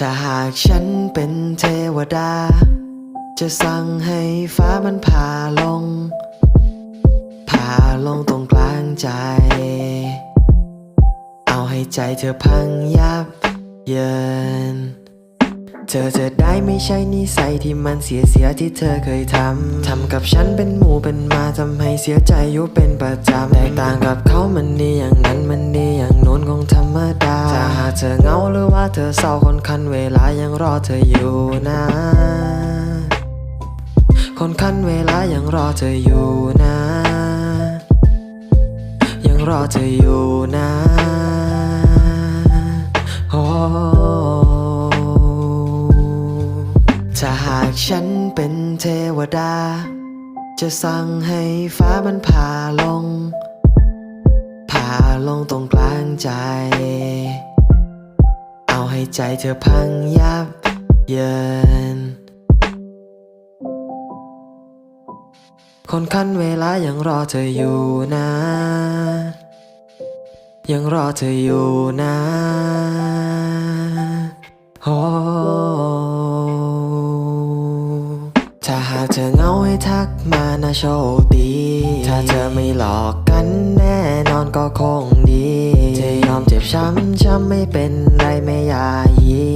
ถ้าหากฉันเป็นเทวดา จะสั่งให้ฟ้ามันผ่าลง ผ่าลงตรงกลางใจ เอาให้ใจเธอพังยับเยิน เธอจะได้ไม่ใช่นิสัยที่มันเสียเสียที่เธอเคยทำ ทำกับฉันเป็นหมูเป็นมาทำให้เสียใจอยู่เป็นประจำแตกต่างกับเขามันดีอย่างนั้นมันดีอย่าง คงธรรมดา ถ้าหากเธอเหงาหรือว่าเธอเศร้าคนคันเวลายังรอเธออยู่นะ คนคันเวลายังรอเธออยู่นะ ยังรอเธออยู่นะโอ้ถ้าหากฉันเป็นเทวดา จะสั่งให้ฟ้ามันผ่าลง ลงตรงกลางใจ เอาให้ใจเธอพังยับเยิน คนคันเวลายังรอเธออยู่นะ ยังรอเธออยู่นะโอ้ถ้าหากเธอเงาให้ทักมานะโชคดี ถ้าเธอไม่หลอกกันแน่นอน คงดีจะยอมเจ็บช้ำช้ำไม่เป็นไรไม่ยายี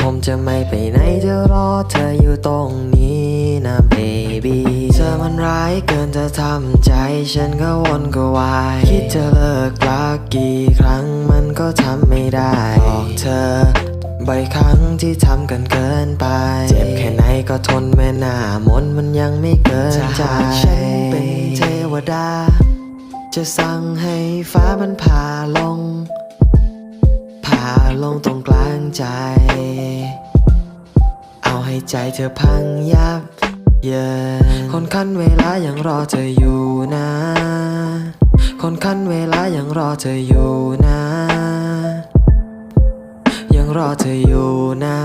ผมจะไม่ไปไหนจะรอเธออยู่ตรงนี้นะเบบี้เธอมันร้ายเกินจะทำใจฉันก็วนก็วาย คิดจะเลิกรักกี่ครั้งมันก็ทำไม่ได้บอกเธอบ่อยครั้งที่ทำกันเกินไป เจ็บแค่ไหนก็ทนแม่หน้ามนมันยังไม่เกินใจฉันเป็นเทวดา จะสั่งให้ฟ้ามันผ่าลง ผ่าลงตรงกลางใจ เอาให้ใจเธอพังยับเยินคนคันเวลายังรอเธออยู่นะ คนคันเวลายังรอเธออยู่นะ ยังรอเธออยู่นะ